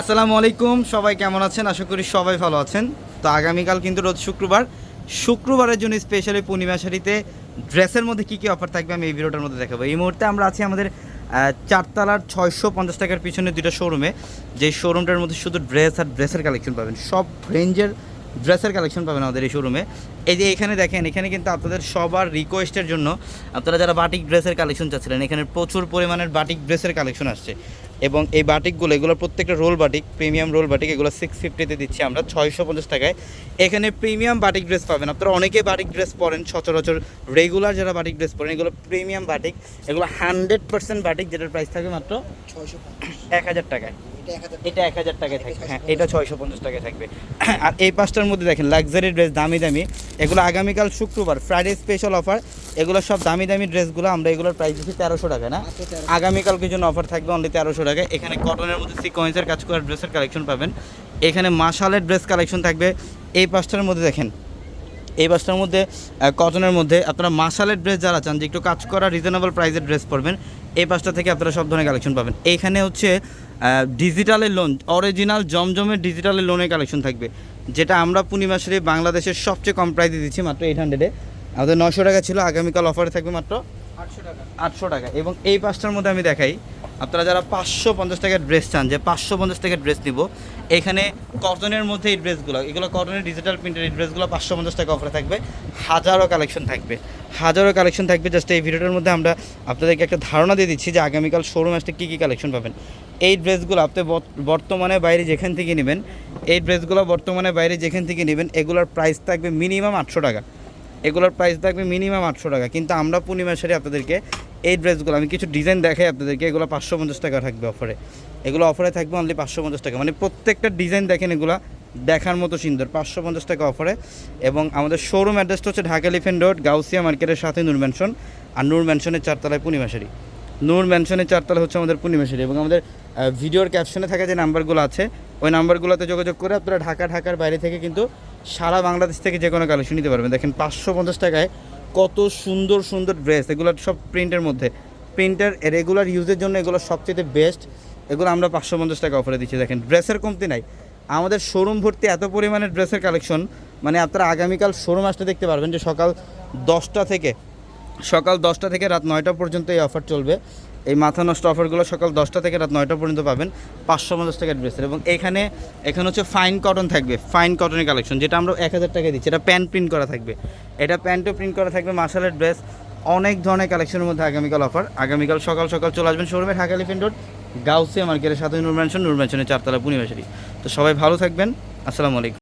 আসসালামু আলাইকুম, সবাই কেমন আছেন? আশা করি সবাই ভালো আছেন। তো আগামীকাল কিন্তু রোজ শুক্রবার। শুক্রবারের জন্য স্পেশালি পূর্ণিমা শাড়িতে ড্রেসের মধ্যে কী কী অফার থাকবে আমি এই ভিডিওটার মধ্যে দেখাবো। এই মুহূর্তে আমরা আছি আমাদের চারতলার ছয়শো পঞ্চাশ টাকার পিছনে দুইটা শোরুমে যে শোরুমটার মধ্যে শুধু ড্রেস আর ড্রেসের কালেকশন পাবেন। সব রেঞ্জের ড্রেসের কালেকশন পাবেন আমাদের এই শোরুমে এই যে এখানে দেখেন, এখানে কিন্তু আপনাদের সবার রিকোয়েস্টের জন্য আপনারা যারা বাটিক ড্রেসের কালেকশন চাচ্ছিলেন, এখানে প্রচুর পরিমাণের বাটিক ড্রেসের কালেকশন আসছে। এবং এই বাটিকগুলো এগুলো প্রত্যেকটা roll batik premium roll batik এগুলো সিক্স ফিফটিতে দিচ্ছি আমরা ছয়শো পঞ্চাশ টাকায়। এখানে প্রিমিয়াম বাটিক ড্রেস পাবেন আপনারা অনেকে বাটিক ড্রেস পরেন সচরাচর রেগুলার যারা বাটিক ড্রেস পরেন এগুলো প্রিমিয়াম বাটিক এগুলো হান্ড্রেড পার্সেন্ট বাটিক যেটার প্রাইস থাকে মাত্র ছয়শো এক হাজার টাকায়। এটা এক হাজার টাকায় থাকবে। হ্যাঁ এটা ছয়শো পঞ্চাশ টাকায় থাকবে। আর এই পাঁচটার মধ্যে দেখেন লাক্সারি ড্রেস দামি দামি এগুলো আগামীকাল শুক্রবার ফ্রাইডে স্পেশাল অফার এগুলো সব দামি দামি ড্রেসগুলো আমরা এগুলোর প্রাইস দিচ্ছি তেরোশো টাকা না? আগামীকালকে জন্য অফার থাকবে অনলি তেরোশো টাকা এখানে কটনের মধ্যে সিকোয়েন্সের কাজ করা ড্রেসের কালেকশন পাবেন। এখানে মাসালের ড্রেস কালেকশন থাকবে। এই পাঁচটার মধ্যে দেখেন এই বাসটার মধ্যে কটনের মধ্যে আপনারা মাসালের ড্রেস যারা চান যে একটু কাজ করা রিজনেবল প্রাইসের ড্রেস পরবেন এই পাঁচটা থেকে আপনারা সব ধরনের কালেকশন পাবেন। এইখানে হচ্ছে ডিজিটালের লোন অরিজিনাল জমজমের ডিজিটালের লোনের কালেকশন থাকবে। যেটা আমরা পূর্ণিমাসের বাংলাদেশের সবচেয়ে কম প্রাইসে দিচ্ছি, মাত্র এইট হান্ড্রেডে আমাদের নশো টাকা ছিল, আগামীকাল অফারে থাকবে মাত্র আটশো টাকা। আটশো টাকা। এবং এই পাঁচটার মধ্যে আমি দেখাই আপনারা যারা পাঁচশো পঞ্চাশ টাকার ড্রেস চান, যে পাঁচশো পঞ্চাশ টাকার ড্রেস নিব, এখানে কটনের মধ্যে এই ড্রেসগুলো এগুলো কটনের ডিজিটাল প্রিন্টের এই ড্রেসগুলো পাঁচশো পঞ্চাশ টাকা অফারে থাকবে, হাজারো কালেকশন থাকবে, হাজারো কালেকশন থাকবে জাস্ট এই ভিডিওটার মধ্যে আমরা আপনাদেরকে একটা ধারণা দিয়ে দিচ্ছি যে আগামীকাল শোরুম আসতে কী কী কালেকশন পাবেন। এই ড্রেসগুলো আপনি বর্ত- বর্তমানে বাইরে যেখান থেকে নেবেন, এই ড্রেসগুলো বর্তমানে বাইরে যেখান থেকে নেবেন, এগুলোর প্রাইস থাকবে মিনিমাম আটশো টাকা। এগুলোর প্রাইস থাকবে মিনিমাম আটশো টাকা, কিন্তু আমরা পূর্ণিমা সারি আপনাদেরকে এই ড্রেসগুলো, আমি কিছু ডিজাইন দেখাই আপনাদেরকে, এগুলো পাঁচশো পঞ্চাশ টাকা থাকবে অফারে এগুলো অফারে থাকবে অনলি পাঁচশো পঞ্চাশ টাকা। মানে প্রত্যেকটা ডিজাইন দেখেন এগুলো, দেখার মতো সুন্দর, পাঁচশো পঞ্চাশ টাকা অফারে এবং আমাদের শোরুম অ্যাড্রেসটা হচ্ছে ঢাকা এলিফেন্ট রোড গাউসিয়া মার্কেটের সাথে নূর ম্যানশন আর নূর ম্যানশনের চারতলায় পূর্ণিমা সারি নূর ম্যানশনের চারতলা হচ্ছে আমাদের পূর্ণিমা সারি এবং আমাদের ভিডিওর ক্যাপশনে থাকা যে নাম্বারগুলো আছে, ওই নাম্বারগুলোতে যোগাযোগ করে আপনারা ঢাকা, ঢাকার বাইরে থেকে কিন্তু সারা বাংলাদেশ থেকে যে কোনো কালেকশন নিতে পারবেন। দেখেন পাঁচশো পঞ্চাশ টাকায় কত সুন্দর সুন্দর ড্রেস এগুলো সব প্রিন্টের মধ্যে। প্রিন্টার রেগুলার ইউজের জন্য এগুলো সবচেয়ে বেস্ট এগুলো আমরা পাঁচশো পঞ্চাশ টাকা অফারে দিচ্ছি, দেখেন। ড্রেসের কমতি নাই। আমাদের শোরুম ভর্তি এত পরিমাণে ড্রেসের কালেকশন মানে আপনারা আগামীকাল শোরুম আসতে দেখতে পারবেন যে সকাল দশটা থেকে সকাল দশটা থেকে রাত নয়টা পর্যন্ত এই অফার চলবে। এই মাথা নষ্ট অফারগুলো সকাল দশটা থেকে রাত নয়টা পর্যন্ত পাবেন পাঁচশো পঞ্চাশ টাকার ড্রেসের এবং এখানে এখানে হচ্ছে ফাইন কটন থাকবে ফাইন কটনের কালেকশন যেটা আমরা এক হাজার টাকায় দিচ্ছি। এটা প্যান্ট প্রিন্ট করা থাকবে। এটা প্যান্টও প্রিন্ট করা থাকবে মার্শালের ড্রেস অনেক ধরনের কালেকশনের মধ্যে আগামীকাল অফার আগামীকাল সকাল সকাল চলে আসবেন শোরুমে ঢাকা এলিফেন্ট রোড গাউসিয়া মার্কেটের সাথে নূর ম্যানশন চারতলা পুনিবাসারি তো সবাই ভালো থাকবেন। আসসালামু আলাইকুম।